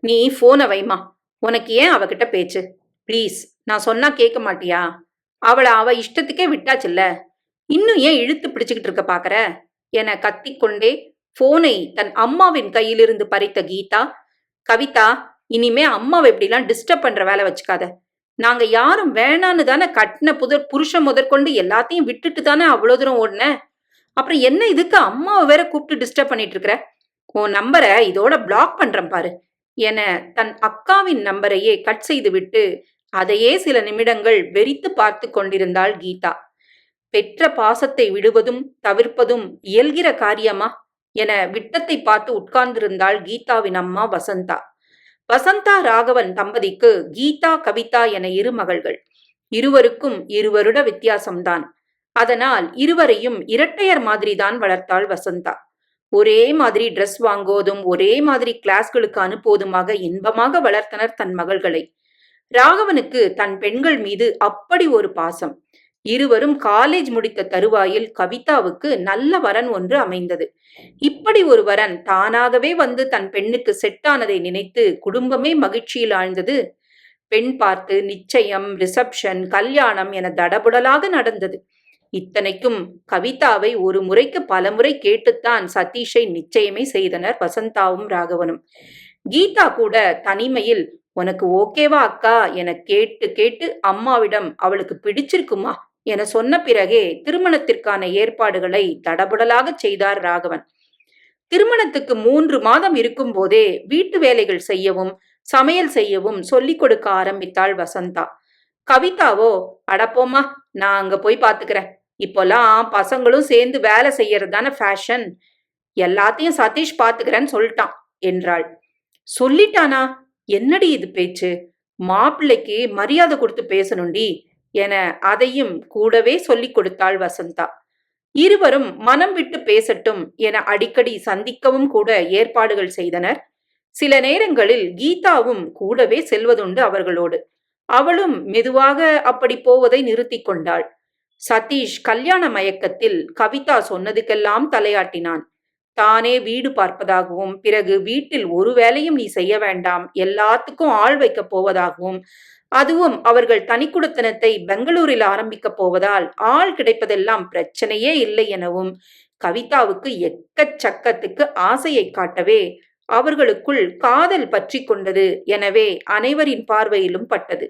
நீ போனை வைமா உனக்கு ஏன் அவகிட்ட பேச்சு? ப்ளீஸ் நான் சொன்னா கேட்க மாட்டியா? அவளை அவ இஷ்டத்துக்கே விட்டாச்சுல்ல. இன்னும் ஏன் இழுத்து பிடிச்சுக்கிட்டு இருக்க பாக்குற? என கத்திக்கொண்டே போனை தன் அம்மாவின் கையிலிருந்து பறித்த கீதா கவிதா இனிமே அம்மாவை இப்படிலாம் டிஸ்டர்ப் பண்ற வேலை வச்சுக்காத. நாங்க யாரும் வேணான்னு தானே கட்டின புதர் புருஷன் முதற்கொண்டு எல்லாத்தையும் விட்டுட்டு தானே அவ்வளோ தூரம் ஓடின? அப்புறம் என்ன இதுக்கு அம்மாவை வேற கூப்பிட்டு டிஸ்டர்ப் பண்ணிட்டு இருக்கிற? உன் நம்பரை இதோட பிளாக் பண்றேன் பாரு. என தன் அக்காவின் நம்பரையே கட் செய்துவிட்டு அதையே சில நிமிடங்கள் வெறித்து பார்த்து கொண்டிருந்தாள் கீதா. பெற்ற பாசத்தை விடுவதும் தவிர்ப்பதும் இயல்கிற காரியமா? என விட்டத்தை பார்த்து உட்கார்ந்திருந்தாள் கீதாவின் அம்மா வசந்தா. வசந்தா ராகவன் தம்பதிக்கு கீதா கவிதா என இரு மகள்கள். இருவருக்கும் இருவருட வித்தியாசம்தான். அதனால் இருவரையும் இரட்டையர் மாதிரிதான் வளர்த்தாள் வசந்தா. ஒரே மாதிரி ட்ரெஸ் வாங்குவதும் ஒரே மாதிரி கிளாஸ்களுக்கு அனுப்புவதுமாக இன்பமாக வளர்த்தனர் தன் மகள்களை. ராகவனுக்கு தன் பெண்கள் மீது அப்படி ஒரு பாசம். இருவரும் காலேஜ் முடித்த தருவாயில் கவிதாவுக்கு நல்ல வரன் ஒன்று அமைந்தது. இப்படி ஒரு வரன் தானாகவே வந்து தன் பெண்ணுக்கு செட்டானதை நினைத்து குடும்பமே மகிழ்ச்சியில் ஆழ்ந்தது. பெண் பார்த்து நிச்சயம் ரிசப்ஷன் கல்யாணம் என தடபுடலாக நடந்தது. இத்தனைக்கும் கவிதாவை ஒரு முறைக்கு பலமுறை கேட்டுத்தான் சதீஷை நிச்சயமே செய்தனர் வசந்தாவும் ராகவனும். கீதா கூட தனிமையில் உனக்கு ஓகேவா அக்கா? என கேட்டு கேட்டு அம்மாவிடம் அவளுக்கு பிடிச்சிருக்குமா என சொன்ன பிறகே திருமணத்திற்கான ஏற்பாடுகளை தடபுடலாக செய்தார் ராகவன். திருமணத்துக்கு மூன்று மாதம் இருக்கும் போதே வீட்டு வேலைகள் செய்யவும் சமையல் செய்யவும் சொல்லிக் கொடுக்க ஆரம்பித்தாள் வசந்தா. கவிதாவோ அடப்போமா நான் அங்க போய் பாத்துக்கிறேன். இப்போல்லாம் பசங்களும் சேர்ந்து வேலை செய்யறது தானே ஃபேஷன் எல்லாத்தையும் சதீஷ் பாத்துக்கிறேன்னு சொல்லிட்டான் என்றாள். சொல்லிட்டானா? என்னடி இது பேச்சு? மாப்பிள்ளைக்கு மரியாதை கொடுத்து பேசணும்டி என அதையும் கூடவே சொல்லிக் கொடுத்தாள் வசந்தா. இருவரும் மனம் விட்டு பேசட்டும் என அடிக்கடி சந்திக்கவும் கூட ஏற்பாடுகள் செய்தனர். சில நேரங்களில் கீதாவும் கூடவே செல்வதுண்டு அவர்களோடு. அவளும் மெதுவாக அப்படி போவதை நிறுத்தி கொண்டாள். சதீஷ் கல்யாண மயக்கத்தில் கவிதா சொன்னதுக்கெல்லாம் தலையாட்டினான். தானே வீடு பார்ப்பதாகவும் பிறகு வீட்டில் ஒரு வேலையும் நீ செய்ய வேண்டாம். எல்லாத்துக்கும் ஆள் வைக்கப் போவதாகவும் அதுவும் அவர்கள் தனிக்குடத்தனத்தை பெங்களூரில் ஆரம்பிக்கப் போவதால் ஆள் கிடைப்பதெல்லாம் பிரச்சனையே இல்லை எனவும் கவிதாவுக்கு எக்கச்சக்கத்துக்கு ஆசையை காட்டவே அவர்களுக்குள் காதல் பற்றி கொண்டது எனவே அனைவரின் பார்வையிலும் பட்டது.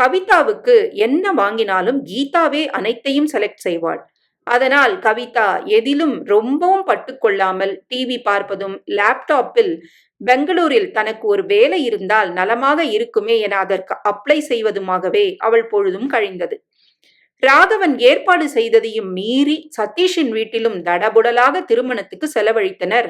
கவிதாவுக்கு என்ன வாங்கினாலும் கீதாவே அனைத்தையும் செலக்ட் செய்வாள். அதனால் கவிதா எதிலும் ரொம்பவும் பட்டுக்கொள்ளாமல் டிவி பார்ப்பதும் லேப்டாப்பில் பெங்களூரில் தனக்கு ஒரு வேலை இருந்தால் நலமாக இருக்குமே என அதற்கு அப்ளை செய்வதுமாகவே அவள் பொழுதும் கழிந்தது. ராகவன் ஏற்பாடு செய்ததையும் மீறி சதீஷின் வீட்டிலும் தடபுடலாக திருமணத்துக்கு செலவழித்தனர்.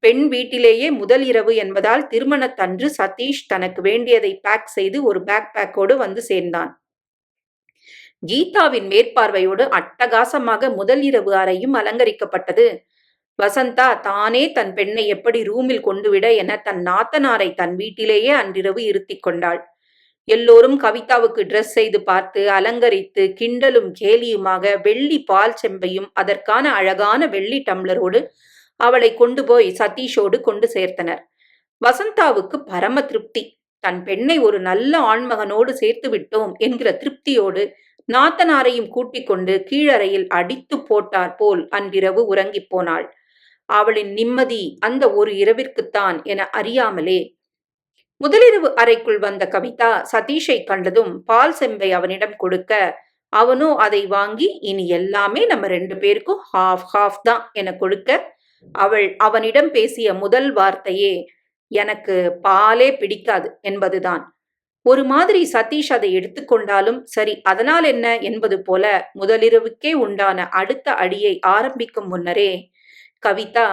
பெண் வீட்டிலேயே முதல் இரவு என்பதால் திருமணத்தன்று சதீஷ் தனக்கு வேண்டியதை பேக் செய்து ஒரு பேக் பேக்கோடு வந்து சேர்ந்தான். கீதாவின் மேற்பார்வையோடு அட்டகாசமாக முதல் இரவு அறையும் அலங்கரிக்கப்பட்டது. வசந்தா தானே தன் பெண்ணை எப்படி ரூமில் கொண்டுவிட என தன் நாத்தனாரை தன் வீட்டிலேயே அன்றிரவு இருத்தி கொண்டாள். எல்லோரும் கவிதாவுக்கு ட்ரெஸ் செய்து பார்த்து அலங்கரித்து கிண்டலும் கேலியுமாக வெள்ளி பால் செம்பையும் அதற்கான அழகான வெள்ளி டம்ளரோடு அவளை கொண்டு போய் சதீஷோடு கொண்டு சேர்த்தனர். வசந்தாவுக்கு பரம திருப்தி. தன் பெண்ணை ஒரு நல்ல ஆண்மகனோடு சேர்த்து விட்டோம் என்கிற திருப்தியோடு நாத்தனாரையும் கூட்டிக் கொண்டு கீழறையில் அடித்து போட்டார் போல் அன்றிரவு உறங்கிப் போனாள். அவளின் நிம்மதி அந்த ஒரு இரவிற்குத்தான் என அறியாமலே. முதலிரவு அறைக்குள் வந்த கவிதா சதீஷை கண்டதும் பால் செம்பை அவனிடம் கொடுக்க அவனோ அதை வாங்கி இனி எல்லாமே நம்ம ரெண்டு பேருக்கும் ஹாஃப் ஹாஃப் தான் என கொடுக்க அவள் அவனிடம் பேசிய முதல் வார்த்தையே எனக்கு பாலே பிடிக்காது என்பதுதான். ஒரு மாதிரி சதீஷ் அதை எடுத்துக்கொண்டாலும் சரி அதனால் என்ன? என்பது போல முதலிரவுக்கே உண்டான அடுத்த அடியை ஆரம்பிக்கும் முன்னரே கவிதா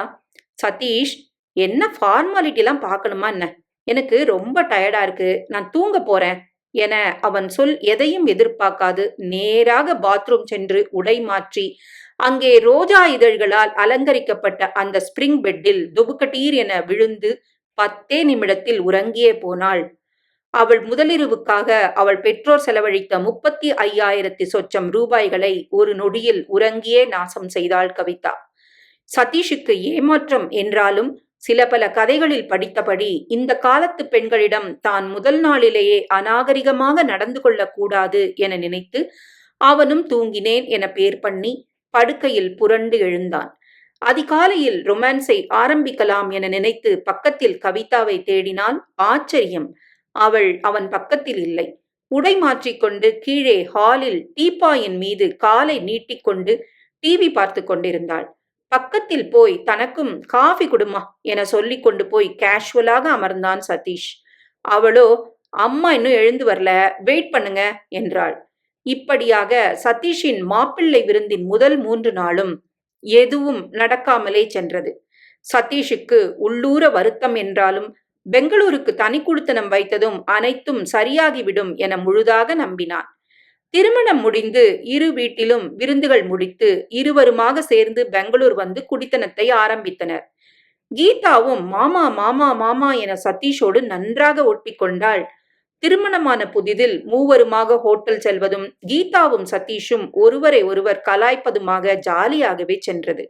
சதீஷ் என்ன ஃபார்மாலிட்டிலாம் பார்க்கணுமா என்ன? எனக்கு ரொம்ப டயர்டா இருக்கு. நான் தூங்க போறேன் என அவன் சொல் எதையும் எதிர்பார்க்காது. நேராக பாத்ரூம் சென்று உடை மாற்றி அங்கே ரோஜா இதழ்களால் அலங்கரிக்கப்பட்ட அந்த ஸ்பிரிங் பெட்டில் துபுக்கட்டீர் என விழுந்து பத்தே நிமிடத்தில் உறங்கியே போனாள். அவள் முதலிரவுக்காக அவள் பெற்றோர் செலவழித்த முப்பத்தி ஐயாயிரத்தி சொச்சம் ரூபாய்களை ஒரு நொடியில் உறங்கியே நாசம் செய்தாள் கவிதா. சதீஷுக்கு ஏமாற்றம் என்றாலும் சில பல கதைகளில் படித்தபடி இந்த காலத்து பெண்களிடம் தான் முதல் நாளிலேயே அநாகரிகமாக நடந்து கொள்ளக்கூடாது என நினைத்து அவனும் தூங்கினேன் என பேர் பண்ணி படுக்கையில் புரண்டு எழுந்தான். அதிகாலையில் ரொமான்ஸை ஆரம்பிக்கலாம் என நினைத்து பக்கத்தில் கவிதாவை தேடினால் ஆச்சரியம். அவள் அவன் பக்கத்தில் இல்லை. உடை மாற்றிக்கொண்டு கீழே ஹாலில் டீப்பாயின் மீது காலை நீட்டிக்கொண்டு டிவி பார்த்து கொண்டிருந்தாள். பக்கத்தில் போய் தனக்கும் காஃபி குடுமா என சொல்லி கொண்டு போய் கேஷுவலாக அமர்ந்தான் சதீஷ். அவளோ அம்மா இன்னும் எழுந்து வரல. வெயிட் பண்ணுங்க என்றாள். இப்படியாக சதீஷின் மாப்பிள்ளை விருந்தின் முதல் மூன்று நாளும் எதுவும் நடக்காமலே சென்றது. சதீஷுக்கு உள்ளூர வருத்தம் என்றாலும் பெங்களூருக்கு தனி குடுத்தனம் வைத்ததும் அனைத்தும் சரியாகிவிடும் என முழுதாக நம்பினான். திருமணம் முடிந்து இரு வீட்டிலும் விருந்துகள் முடித்து இருவருமாக சேர்ந்து பெங்களூர் வந்து குடித்தனத்தை ஆரம்பித்தனர். கீதாவும் மாமா மாமா மாமா என சதீஷோடு நன்றாக ஒட்டிக்கொண்டாள் திருமணமான புதிதில் மூவருமாக ஹோட்டல் செல்வதும் கீதாவும் சதீஷும் ஒருவரை ஒருவர் கலாய்ப்பதுமாக ஜாலியாகவே சென்றது.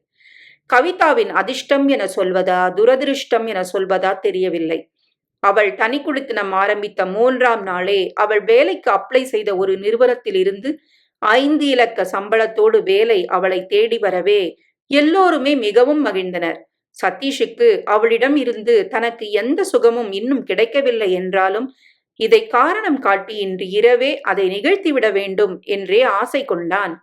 கவிதாவின் அதிர்ஷ்டம் என சொல்வதா துரதிருஷ்டம் என சொல்வதா தெரியவில்லை. அவள் தனி குடித்தனம் ஆரம்பித்த மூன்றாம் நாளே அவள் வேலைக்கு அப்ளை செய்த ஒரு நிறுவனத்தில் இருந்து ஐந்து இலக்க சம்பளத்தோடு வேலை அவளை தேடி வரவே எல்லோருமே மிகவும் மகிழ்ந்தனர். சதீஷுக்கு அவளிடம் இருந்து தனக்கு எந்த சுகமும் இன்னும் கிடைக்கவில்லை என்றாலும் இதை காரணம் காட்டி இன்று இரவே அதை நிகழ்த்திவிட வேண்டும் என்றே ஆசை கொண்டான்.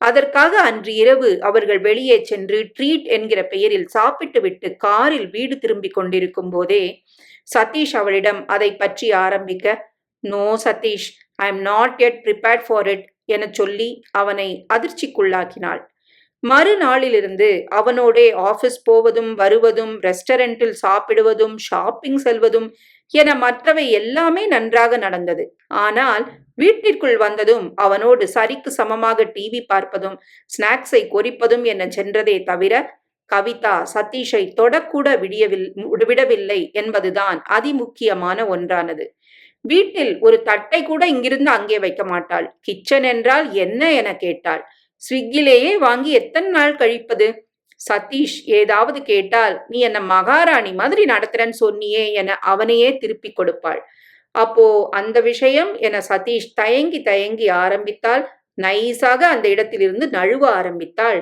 அதற்காக அன்று இரவு அவர்கள் வெளியே சென்று ட்ரீட் என்கிற பெயரில் சாப்பிட்டுவிட்டு காரில் வீடு திரும்பிக் கொண்டிருக்கும் போதே சதீஷ் அவளிடம் அதை பற்றி ஆரம்பிக்க no Satish I am not yet prepared for it என சொல்லி அவனை அதிர்ச்சிக்குள்ளாக்கினாள். மறுநாளிலிருந்து அவனோடே ஆபீஸ் போவதும் வருவதும் ரெஸ்டாரண்டில் சாப்பிடுவதும் ஷாப்பிங் செல்வதும் என மற்றவை எல்லாமே நன்றாக நடந்தது. ஆனால் வீட்டிற்குள் வந்ததும் அவனோடு சரிக்கு சமமாக டிவி பார்ப்பதும் ஸ்நாக்ஸை கொறிப்பதும் என சென்றதே தவிர கவிதா சதீஷை தொடக்கூட விடியவில் விடவில்லை என்பதுதான் அதிமுக்கியமான ஒன்றானது. வீட்டில் ஒரு தட்டை கூட இங்கிருந்து அங்கே வைக்க மாட்டாள். கிச்சன் என்றால் என்ன என கேட்டாள். ஸ்விக்கிலேயே வாங்கி எத்தனை நாள் கழிப்பது? சதீஷ் ஏதாவது கேட்டால் நீ என்ன மகாராணி மாதிரி நடத்துறன்னு சொன்னியே என அவனையே திருப்பி கொடுப்பாள். அப்போ அந்த விஷயம் என சதீஷ் தயங்கி தயங்கி ஆரம்பித்தால் நைஸாக அந்த இடத்திலிருந்து நழுவ ஆரம்பித்தாள்.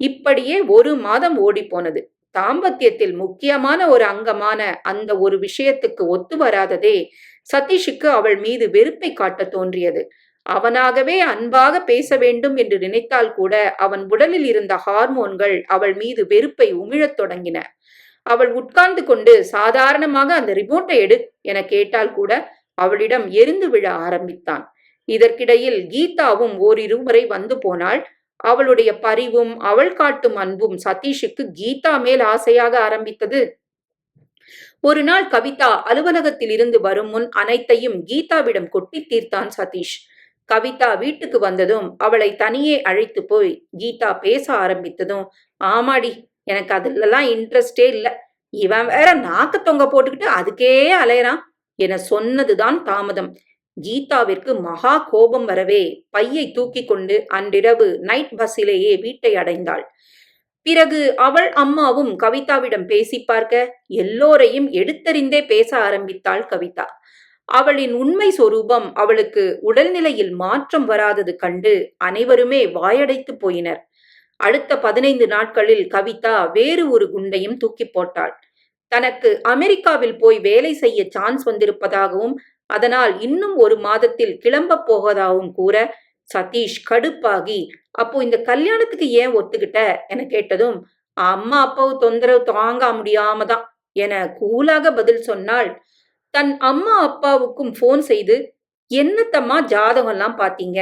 இப்படியே ஒரு மாதம் ஓடி போனது தாம்பத்தியத்தில் முக்கியமான ஒரு அங்கமான அந்த ஒரு விஷயத்துக்கு ஒத்து வராததே சதீஷுக்கு அவள் மீது வெறுப்பை காட்ட தோன்றியது. அவனாகவே அன்பாக பேச வேண்டும் என்று நினைத்தால் கூட அவன் உடலில் இருந்த ஹார்மோன்கள் அவள் மீது வெறுப்பை உமிழத் தொடங்கின. அவள் உட்கார்ந்து கொண்டு சாதாரணமாக அந்த ரிமோட்டை எடு என கேட்டால் கூட அவளிடம் எரிந்து விழ ஆரம்பித்தான். இதற்கிடையில் கீதாவும் ஓரிரு முறை வந்து போனாள். அவளுடைய பரிவும் அவள் காட்டும் அன்பும் சதீஷுக்கு கீதா மேல் ஆசையாக ஆரம்பித்தது. ஒரு நாள் கவிதா அலுவலகத்தில் இருந்து வரும் முன் அனைத்தையும் கீதாவிடம் கொட்டி தீர்த்தான் சதீஷ். கவிதா வீட்டுக்கு வந்ததும் அவளை தனியே அழைத்து போய் கீதா பேச ஆரம்பித்ததும் ஆமாடி எனக்கு அதுலலாம் இன்ட்ரெஸ்டே இல்லை. இவன் வேற நாக்க தொங்க போட்டுக்கிட்டு அதுக்கே அலையறான். என சொன்னதுதான் தாமதம். கீதாவிற்கு மகா கோபம் வரவே பையை தூக்கி கொண்டு அன்றிரவு நைட் பஸ்ஸிலேயே வீட்டை அடைந்தாள். பிறகு அவள் அம்மாவும் கவிதாவிடம் பேசி பார்க்க எல்லோரையும் எடுத்தறிந்தே பேச ஆரம்பித்தாள் கவிதா. அவளின் உண்மை சொரூபம் அவளுக்கு உடல்நிலையில் மாற்றம் வராதது கண்டு அனைவருமே வாயடைத்து போயினர். அடுத்த பதினைந்து நாட்களில் கவிதா வேறு ஒரு குண்டையும் தூக்கி போட்டாள். தனக்கு அமெரிக்காவில் போய் வேலை செய்ய சான்ஸ் வந்திருப்பதாகவும் அதனால் இன்னும் ஒரு மாதத்தில் கிளம்பப் போவதாகவும் கூற சதீஷ் கடுப்பாகி அப்போ இந்த கல்யாணத்துக்கு ஏன் ஒத்துக்கிட்ட? என கேட்டதும் அம்மா அப்பாவு தொந்தரவு தாங்க முடியாம தான் என கூலாக பதில் சொன்னாள் தன் அம்மா அப்பாவுக்கும் ஃபோன் செய்து என்னத்தம்மா ஜாதகம்லாம் பாத்தீங்க?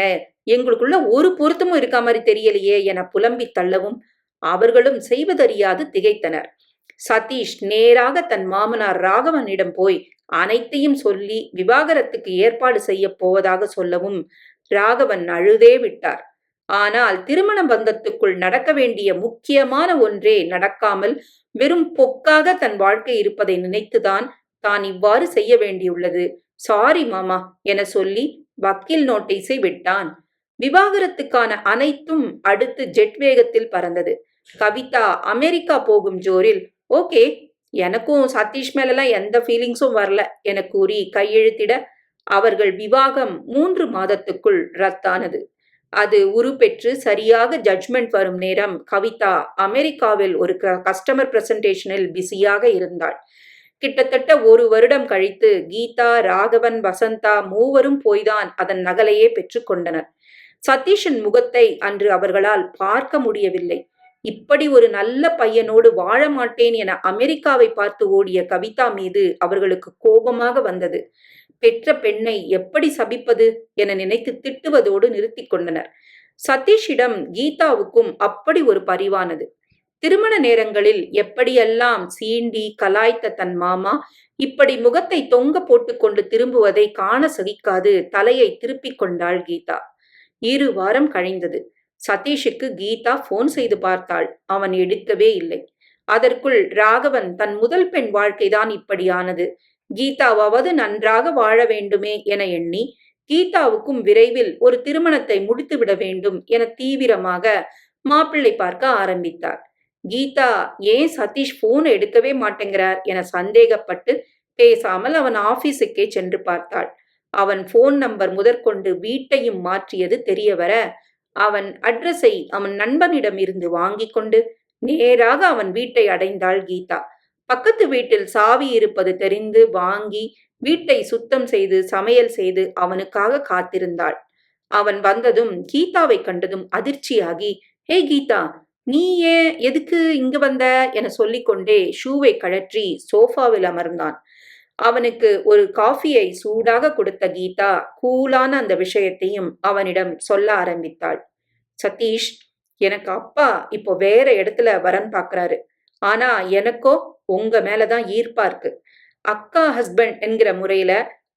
எங்களுக்குள்ள ஒரு பொருத்தமும் இருக்க மாதிரி தெரியலையே என புலம்பி தள்ளவும் அவர்களும் செய்வதறியாது திகைத்தனர். சதீஷ் நேராக தன் மாமனார் ராகவனிடம் போய் அனைத்தையும் சொல்லி விவாகரத்துக்கு ஏற்பாடு செய்ய போவதாக சொல்லவும் ராகவன் அழுதே விட்டார். ஆனால் திருமண பந்தத்துக்குள் நடக்க வேண்டிய முக்கியமான ஒன்றே நடக்காமல் வெறும் பொக்காக தன் வாழ்க்கை இருப்பதை நினைத்துதான் தான் இவ்வாறு செய்ய வேண்டியுள்ளது. சாரி மாமா என சொல்லி வக்கீல் நோட்டீஸை விட்டான். விவாகரத்துக்கான அனைத்தும் அடுத்து ஜெட் வேகத்தில் பறந்தது. கவிதா அமெரிக்கா போகும் ஜோரில் ஓகே எனக்கும் சதீஷ் மேலெல்லாம் எந்த ஃபீலிங்ஸும் வரல என கூறி கையெழுத்திட அவர்கள் விவாகம் மூன்று மாதத்துக்குள் ரத்தானது. அது உருப்பெற்று சரியாக ஜட்ஜ்மெண்ட் வரும் நேரம் கவிதா அமெரிக்காவில் ஒரு கஸ்டமர் பிரசன்டேஷனில் பிஸியாக இருந்தாள். கிட்டத்தட்ட ஒரு வருடம் கழித்து கீதா ராகவன் வசந்தா மூவரும் போய்தான் அதன் நகலையே பெற்றுக்கொண்டனர் சதீஷின் முகத்தை அன்று அவர்களால் பார்க்க முடியவில்லை. இப்படி ஒரு நல்ல பையனோடு வாழ மாட்டேன் என அமெரிக்காவை பார்த்து ஓடிய கவிதா மீது அவர்களுக்கு கோபமாக வந்தது. பெற்ற பெண்ணை எப்படி சபிப்பது என நினைத்து திட்டுவதோடு நிறுத்தி கொண்டனர். சதீஷிடம் கீதாவுக்கும் அப்படி ஒரு பரிவானது. திருமண நேரங்களில் எப்படியெல்லாம் சீண்டி கலாய்த்த தன் மாமா இப்படி முகத்தை தொங்க போட்டுக்கொண்டு திரும்புவதை காண சகிக்காது தலையை திருப்பிக் கொண்டாள் கீதா. இரு வாரம் கழிந்தது. சதீஷுக்கு கீதா போன் செய்து பார்த்தாள். அவன் எடுக்கவே இல்லை. அதற்குள் ராகவன் தன் முதல் பெண் வாழ்க்கைதான் இப்படியானது. கீதாவாவது நன்றாக வாழ வேண்டுமே என எண்ணி கீதாவுக்கும் விரைவில் ஒரு திருமணத்தை முடித்துவிட வேண்டும் என தீவிரமாக மாப்பிள்ளை பார்க்க ஆரம்பித்தார். கீதா ஏன் சதீஷ் போன் எடுக்கவே மாட்டேங்கிறார் என சந்தேகப்பட்டு பேசாமல் அவன் ஆபீஸுக்கே சென்று பார்த்தாள். அவன் போன் நம்பர் முதற்கொண்டு வீட்டையும் மாற்றியது தெரியவர அவன் அட்ரஸை அவன் நண்பனிடம் இருந்து வாங்கி கொண்டு நேராக அவன் வீட்டை அடைந்தாள் கீதா. பக்கத்து வீட்டில் சாவி இருப்பது தெரிந்து வாங்கி வீட்டை சுத்தம் செய்து சமையல் செய்து அவனுக்காக காத்திருந்தாள். அவன் வந்ததும் கீதாவை கண்டதும் அதிர்ச்சியாகி ஹே கீதா நீ ஏன் எதுக்கு இங்கு வந்த? என சொல்லிக்கொண்டே ஷூவை கழற்றி சோஃபாவில் அமர்ந்தான். அவனுக்கு ஒரு காஃபியை சூடாக கொடுத்த கீதா கூலான அந்த விஷயத்தையும் அவனிடம் சொல்ல ஆரம்பித்தாள். சதீஷ் எனக்கு அப்பா இப்போ வேற இடத்துல வரன் பார்க்கறாரு ஆனா எனக்கோ உங்க மேலதான் ஈர்ப்பா இருக்கு. அக்கா ஹஸ்பண்ட் என்கிற முறையில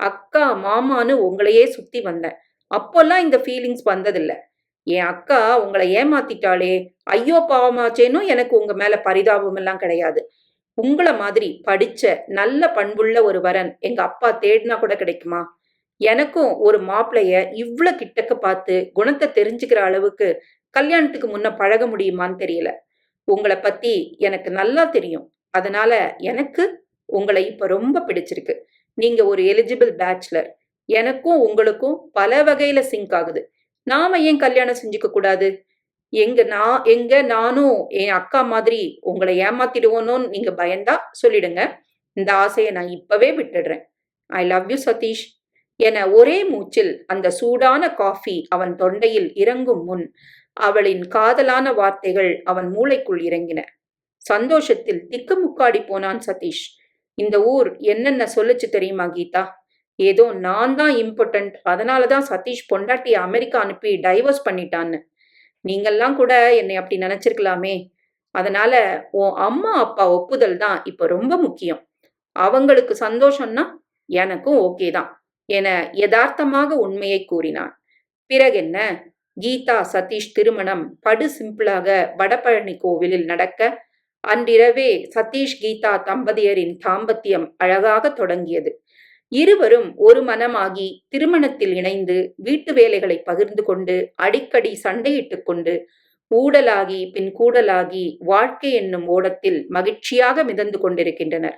அக்கா மாமான்னு உங்களையே சுத்தி வந்தேன். அப்போல்லாம் இந்த ஃபீலிங்ஸ் வந்ததில்லை. என் அக்கா உங்களை ஏமாத்திட்டாளே. ஐயோ பாவமாச்சேனும் எனக்கு உங்க மேல பரிதாபம் எல்லாம் கிடையாது. உங்களை மாதிரி படிச்ச நல்ல பண்புள்ள ஒரு வரன் எங்க அப்பா தேடினா கூட கிடைக்குமா? எனக்கும் ஒரு மாப்பிளைய இவ்வளோ கிட்டக்க பார்த்து குணத்தை தெரிஞ்சுக்கிற அளவுக்கு கல்யாணத்துக்கு முன்ன பழக முடியுமான்னு தெரியல. உங்களை பத்தி எனக்கு நல்லா தெரியும். அதனால எனக்கு உங்களை இப்ப ரொம்ப பிடிச்சிருக்கு. நீங்க ஒரு எலிஜிபிள் பேச்சுலர் எனக்கும் உங்களுக்கும் பல வகையில சிங்க் ஆகுது. நாம ஏன் கல்யாணம் செஞ்சுக்க கூடாது? எங்க நான் எங்க நானும் என் அக்கா மாதிரி உங்களை ஏமாத்திடுவோனோன்னு நீங்க பயந்தா சொல்லிடுங்க. இந்த ஆசையை நான் இப்பவே விட்டுடுறேன். I love you Satish. என ஒரே மூச்சில் அந்த சூடான காஃபி அவன் தொண்டையில் இறங்கும் முன் அவளின் காதலான வார்த்தைகள் அவன் மூளைக்குள் இறங்கின. சந்தோஷத்தில் திக்குமுக்காடி போனான் சதீஷ். இந்த ஊர் என்னென்ன சொல்லுச்சு தெரியுமா கீதா? ஏதோ நான் தான் இம்பார்ட்டன்ட் அதனால தான் சதீஷ் பொண்டாட்டி அமெரிக்கா அனுப்பி டைவர்ஸ் பண்ணிட்டான்னு. நீங்கள்லாம் கூட என்னை அப்படி நினைச்சிருக்கலாமே. அதனால உன் அம்மா அப்பா ஒப்புதல் தான் இப்போ ரொம்ப முக்கியம். அவங்களுக்கு சந்தோஷம்னா எனக்கும் ஓகே தான் என யதார்த்தமாக உண்மையை கூறினான். பிறகென்ன கீதா சதீஷ் திருமணம் படு சிம்பிளாக வடபழனி கோவிலில் நடக்க அன்றிரவே சதீஷ் கீதா தம்பதியரின் தாம்பத்தியம் அழகாக தொடங்கியது. இருவரும் ஒரு மனமாகி திருமணத்தில் இணைந்து வீட்டு வேலைகளை பகிர்ந்து கொண்டு அடிக்கடி சண்டையிட்டுக் கொண்டு ஊடலாகி பின் கூடலாகி வாழ்க்கை என்னும் ஓடத்தில் மகிழ்ச்சியாக மிதந்து கொண்டிருக்கின்றனர்.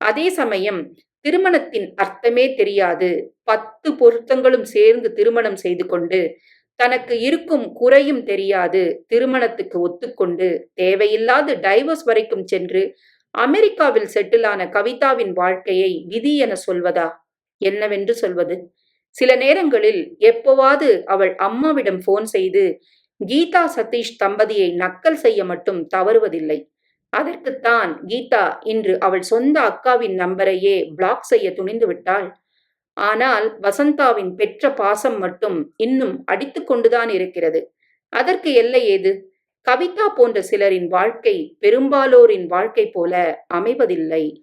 அதே சமயம் திருமணத்தின் அர்த்தமே தெரியாது. பத்து பொருத்தங்களும் சேர்ந்து திருமணம் செய்து கொண்டு தனக்கு இருக்கும் குறையும் தெரியாது. திருமணத்துக்கு ஒத்துக்கொண்டு தேவையில்லாது டைவர்ஸ் வரைக்கும் சென்று அமெரிக்காவில் செட்டிலான கவிதாவின் வாழ்க்கையை விதி என சொல்வதா? என்னவென்று சொல்வது? சில நேரங்களில் எப்போவாது அவள் அம்மாவிடம் போன் செய்து கீதா சதீஷ் தம்பதியை நக்கல் செய்ய மட்டும் தவறுவதில்லை. அதற்குத்தான் கீதா இன்று அவள் சொந்த அக்காவின் நம்பரையே பிளாக் செய்ய துணிந்து விட்டாள். ஆனால் வசந்தாவின் பெற்ற பாசம் மட்டும் இன்னும் அடித்து கொண்டுதான் இருக்கிறது. அதற்கு எல்லை ஏது? கவிதா போன்ற சிலரின் வாழ்க்கை பெரும்பாலோரின் வாழ்க்கை போல அமைவதில்லை.